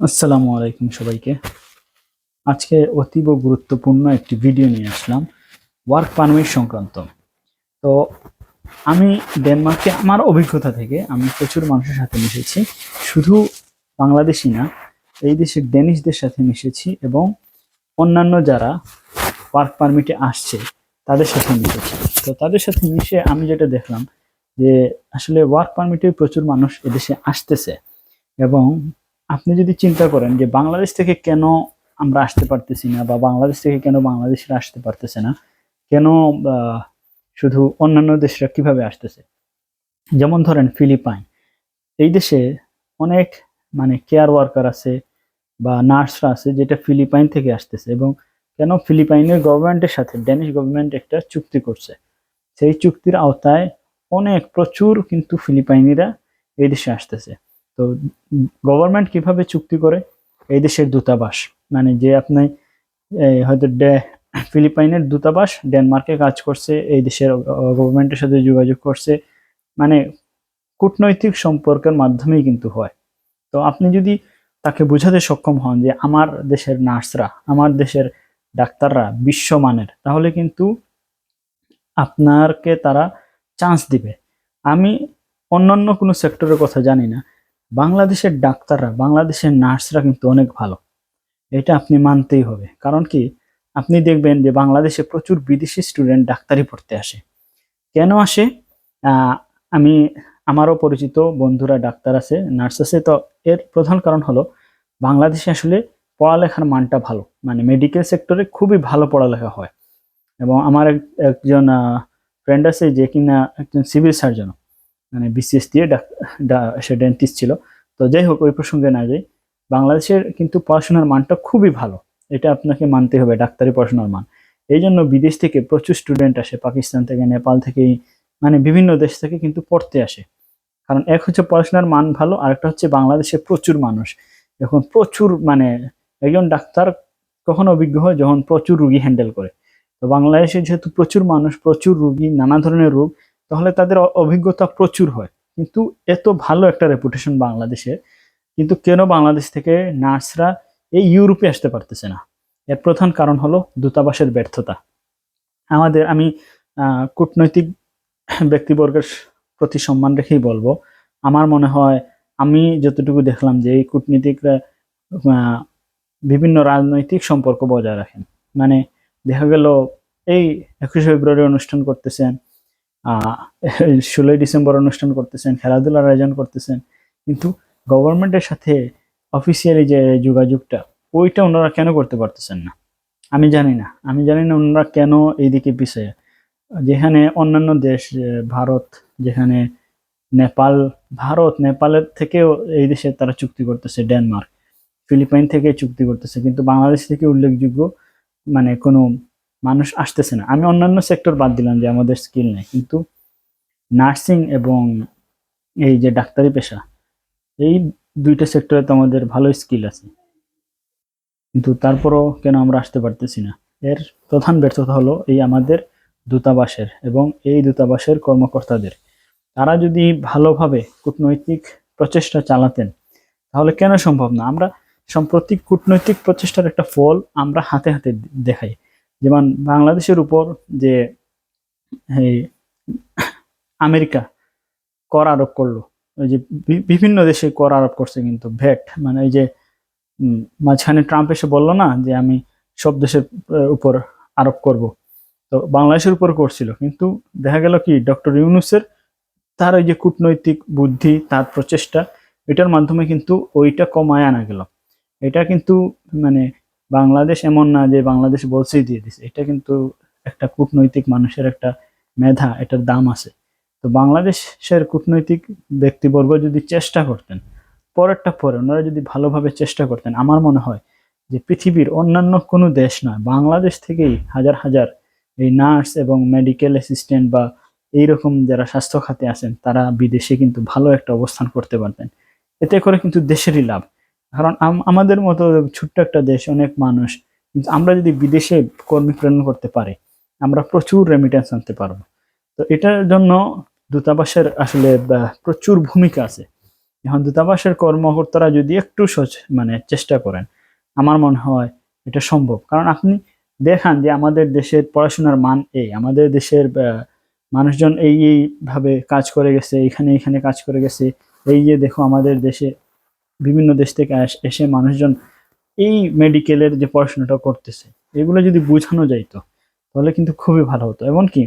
আসসালামু আলাইকুম সবাইকে। আজকে অতীব গুরুত্বপূর্ণ একটি ভিডিও নিয়ে আসলাম, ওয়ার্ক পারমিট সংক্রান্ত। তো আমি ডেনমার্কে, আমার অভিজ্ঞতা থেকে আমি প্রচুর মানুষের সাথে মিশেছি, শুধু বাংলাদেশি না, এই দেশের ডেনিশদের সাথে মিশেছি এবং অন্যান্য যারা ওয়ার্ক পারমিটে আসছে, তাদের সাথে মিশেছি। তো তাদের সাথে মিশে আমি যেটা দেখলাম যে আসলে ওয়ার্ক পারমিটে প্রচুর মানুষ এদেশে আসতেছে এবং আপনি যদি চিন্তা করেন যে বাংলাদেশ থেকে কেন আমরা আসতে পারতেছি না বা বাংলাদেশ থেকে কেন বাংলাদেশিরা আসতে পারতেছে না, কেন শুধু অন্যান্য দেশরা কীভাবে আসতেছে? যেমন ধরেন ফিলিপাইন, এই দেশে অনেক মানে কেয়ার ওয়ার্কার আছে বা নার্সরা আছে যেটা ফিলিপাইন থেকে আসতেছে এবং কেন ফিলিপাইনের গভর্নমেন্টের সাথে ড্যানিশ গভর্নমেন্ট একটা চুক্তি করছে। সেই চুক্তির আওতায় অনেক, প্রচুর কিন্তু ফিলিপাইনিরা এই দেশে আসতেছে। তো গভর্নমেন্ট কীভাবে চুক্তি করে? এই দেশের দূতাবাস। মানে যে আপনি হয়তো ফিলিপাইনের দূতাবাস, ডেনমার্কে কাজ করছে, এই দেশের গভর্নমেন্টের সাথে যোগাযোগ করছে। মানে কূটনৈতিক সম্পর্কের মাধ্যমেই কিন্তু হয়। তো আপনি যদি তাকে বোঝাতে সক্ষম হন যে আমার দেশের নার্সরা, আমার দেশের ডাক্তাররা বিশ্বমানের, তাহলে কিন্তু আপনাকে তারা চান্স দিবে। আমি অন্যান্য কোনো সেক্টরের কথা জানি না। বাংলাদেশের ডাক্তাররা, বাংলাদেশের নার্সরা কিন্তু অনেক ভালো। এটা আপনি মানতেই হবে। কারণ কি? আপনি দেখবেন যে বাংলাদেশে প্রচুর বিদেশি স্টুডেন্ট ডাক্তারি পড়তে আসে। কেন আসে? আমি, আমারও পরিচিত বন্ধুরা ডাক্তার আছে, নার্স আছে। তো এর প্রধান কারণ হলো, বাংলাদেশে আসলে পড়ালেখার মানটা ভালো। মানে মেডিকেল সেক্টরে খুবই ভালো পড়ালেখা হয়। এবং আমার এক- একজন ফ্রেন্ড আছে যে কিনা একজন সিভিল সার্জন মানে বিসিএস দিয়ে সে ডেন্টিস্ট ছিল। তো যাই হোক, ওই প্রসঙ্গে না যাই। বাংলাদেশের কিন্তু পড়াশোনার মানটা খুবই ভালো। এটা আপনাকে মানতে হবে, ডাক্তারি পড়াশোনার মান। এই জন্য বিদেশ থেকে প্রচুর স্টুডেন্ট আসে, পাকিস্তান থেকে, নেপাল থেকে মানে বিভিন্ন দেশ থেকে কিন্তু পড়তে আসে। কারণ এক হচ্ছে পড়াশোনার মান ভালো, আর একটা হচ্ছে বাংলাদেশে প্রচুর মানুষ। এখন প্রচুর মানে একজন ডাক্তার কখন অভিজ্ঞ হয় যখন প্রচুর রুগী হ্যান্ডেল করে। তো বাংলাদেশে যেহেতু প্রচুর মানুষ, প্রচুর রুগী, নানা ধরনের রোগ তাহলে তাদের অভিজ্ঞতা প্রচুর হয়। কিন্তু এত ভালো একটা রেপুটেশন বাংলাদেশে, কিন্তু কেন বাংলাদেশ থেকে নার্সরা এই ইউরোপে আসতে পারতেছে না? এর প্রধান কারণ হলো দূতাবাসের ব্যর্থতা। আমাদের, আমি কূটনৈতিক ব্যক্তিবর্গের প্রতি সম্মান রেখেই বলব, আমার মনে হয় আমি যতটুকু দেখলাম যে এই কূটনীতিকরা বিভিন্ন রাজনৈতিক সম্পর্ক বজায় রাখেন। মানে দেখা গেল, এই একুশে ফেব্রুয়ারি অনুষ্ঠান করতেছেন ষোলোই ডিসেম্বর অনুষ্ঠান করতেছেন, খেলাধুলার আয়োজন করতেছেন, কিন্তু গভর্নমেন্টের সাথে অফিসিয়ালি যে যোগাযোগটা, ওইটা ওনারা কেন করতে পারতেছেন না? আমি জানি না। আমি জানি না ওনারা কেন এইদিকে পিছিয়ে। যেখানে অন্যান্য দেশ ভারত, যেখানে নেপাল, ভারত, নেপালের থেকেও এই দেশে তারা চুক্তি করতেছে, ডেনমার্ক, ফিলিপাইন থেকে চুক্তি করতেছে, কিন্তু বাংলাদেশ থেকে উল্লেখযোগ্য মানে কোনো মানুষ আসতেছে না। আমি অন্যান্য সেক্টর বাদ দিলাম যে আমাদের স্কিল নেই, কিন্তু নার্সিং এবং এই যে ডাক্তারি পেশা, এই দুইটা সেক্টরে তো আমাদের ভালো স্কিল আছে। কিন্তু তারপরও কেন আমরা আসতে পারতেছি না? এর প্রধান ব্যর্থতা হলো এই আমাদের দূতাবাসের এবং এই দূতাবাসের কর্মকর্তাদের। তারা যদি ভালোভাবে কূটনৈতিক প্রচেষ্টা চালাতেন, তাহলে কেন সম্ভব না? আমরা সম্প্রতি কূটনৈতিক প্রচেষ্টার একটা ফল আমরা হাতে হাতে দেখাই। যেমন বাংলাদেশের উপর যে, এই আমেরিকা কর আরোপ করল, ওই যে বিভিন্ন দেশে কর আরোপ করছে কিন্তু ভ্যাট মানে এই যে মাঝখানে ট্রাম্প এসে বলল না যে আমি সব দেশের উপর আরোপ করব। তো বাংলাদেশের উপর করছিল, কিন্তু দেখা গেল কি, ডক্টর ইউনুসের তার ওই যে কূটনৈতিক বুদ্ধি, তার প্রচেষ্টা, এটার মাধ্যমে কিন্তু ওইটা কমায় আনা গেল। এটা কিন্তু মানে বাংলাদেশ এমন না যে বাংলাদেশ বলছেই দিয়ে দিছে। এটা কিন্তু একটা কূটনৈতিক মানুষের একটা মেধা, এটার দাম আছে। তো বাংলাদেশের কূটনৈতিক ব্যক্তিবর্গ যদি চেষ্টা করতেন, পরেরটা পরে ওনারা যদি ভালোভাবে চেষ্টা করতেন, আমার মনে হয় যে পৃথিবীর অন্যান্য কোনো দেশ নয়, বাংলাদেশ থেকেই হাজার হাজার এই নার্স এবং মেডিকেল অ্যাসিস্ট্যান্ট বা এইরকম যারা স্বাস্থ্য খাতে আছেন, তারা বিদেশে কিন্তু ভালো একটা অবস্থান করতে পারতেন। এতে করে কিন্তু দেশেরই লাভ। কারণ আম- আমাদের মতো ছোট্ট একটা দেশ অনেক মানুষ, কিন্তু আমরা যদি বিদেশে কর্মী প্রেরণ করতে পারি, আমরা প্রচুর রেমিটেন্স আনতে পারব। তো এটার জন্য দূতাবাসের আসলে প্রচুর ভূমিকা আছে। এখন দূতাবাসের কর্মকর্তারা যদি একটু মানে চেষ্টা করেন, আমার মনে হয় এটা সম্ভব। কারণ আপনি দেখান যে আমাদের দেশের পড়াশোনার মান এই, আমাদের দেশের মানুষজন এই এইভাবে কাজ করে গেছে, এখানে এখানে কাজ করে গেছে, এই যে দেখো আমাদের দেশে বিভিন্ন দেশ থেকে এসে মানুষজন এই মেডিকেলের যে পড়াশোনাটা করতেছে, এগুলো যদি বোঝানো যাইতো, তাহলে কিন্তু খুবই ভালো হতো। এমনকি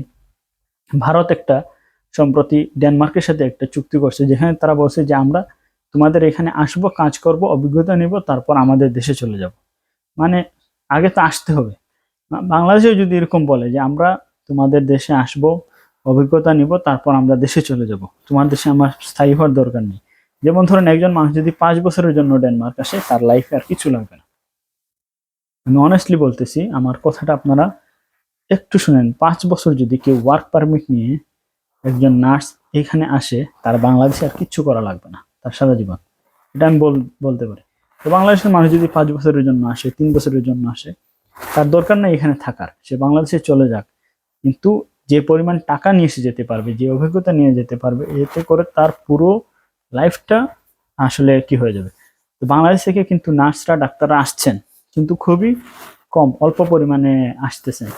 ভারত একটা সম্প্রতি ডেনমার্কের সাথে একটা চুক্তি করছে, যেখানে তারা বলছে যে আমরা তোমাদের এখানে আসব, কাজ করব, অভিজ্ঞতা নিব, তারপর আমাদের দেশে চলে যাব। মানে আগে তো আসতে হবে। বাংলাদেশেও যদি এরকম বলে যে আমরা তোমাদের দেশে আসব, অভিজ্ঞতা নিব, তারপর আমরা দেশে চলে যাব, তোমার দেশে আমার স্থায়ী হওয়ার দরকার নেই। যেমন ধরেন একজন মানুষ যদি পাঁচ বছরের জন্য ডেনমার্ক আসে, তার লাইফে আর কিছু লাগবে না। আমি অনেস্টলি বলতেছি, আমার কথাটা আপনারা একটু শুনেন। পাঁচ বছর যদি কেউ ওয়ার্ক পারমিট নিয়ে একজন নার্স এখানে আসে, তার বাংলাদেশে আর কিচ্ছু করা লাগবে না, তার সারা জীবন। এটা আমি বল বলতে পারি। তো বাংলাদেশের মানুষ যদি পাঁচ বছরের জন্য আসে, তিন বছরের জন্য আসে, তার দরকার নেই এখানে থাকার। সে বাংলাদেশে চলে যাক। কিন্তু যে পরিমাণ টাকা নিয়ে এসে যেতে পারবে, যে অভিজ্ঞতা নিয়ে যেতে পারবে, এতে করে তার পুরো লাইফটা আসলে কি হয়ে যাবে? তো বাংলাদেশ থেকে কিন্তু নার্সরা, ডাক্তাররা আসছেন, কিন্তু খুবই কম, অল্প পরিমাণে আসতেছেন।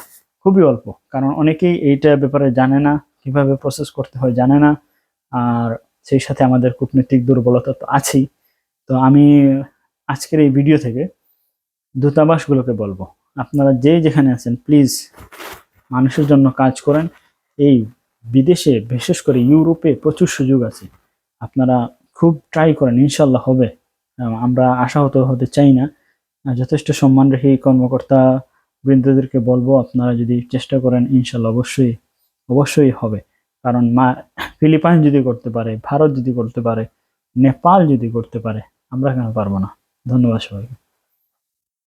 খুবই অল্প, কারণ অনেকেই এইটা ব্যাপারে জানে না, কীভাবে প্রসেস করতে হয় জানে না, আর সেই সাথে আমাদের কূটনৈতিক দুর্বলতা তো আছেই। তো আমি আজকের এই ভিডিও থেকে দূতাবাসগুলোকে বলব, আপনারা যে যেখানে আছেন প্লিজ মানুষের জন্য কাজ করেন। এই বিদেশে, বিশেষ করে ইউরোপে প্রচুর সুযোগ আছে। আপনারা খুব ট্রাই করেন, ইনশাল্লাহ হবে। আমরা আশাহত হতে চাই না। যথেষ্ট সম্মান রেখে কর্মকর্তা বৃন্দদেরকে বলব, আপনারা যদি চেষ্টা করেন, ইনশাল্লাহ অবশ্যই অবশ্যই হবে। কারণ মা, ফিলিপাইন যদি করতে পারে, ভারত যদি করতে পারে, নেপাল যদি করতে পারে, আমরা কেন পারব না? ধন্যবাদ সবাইকে।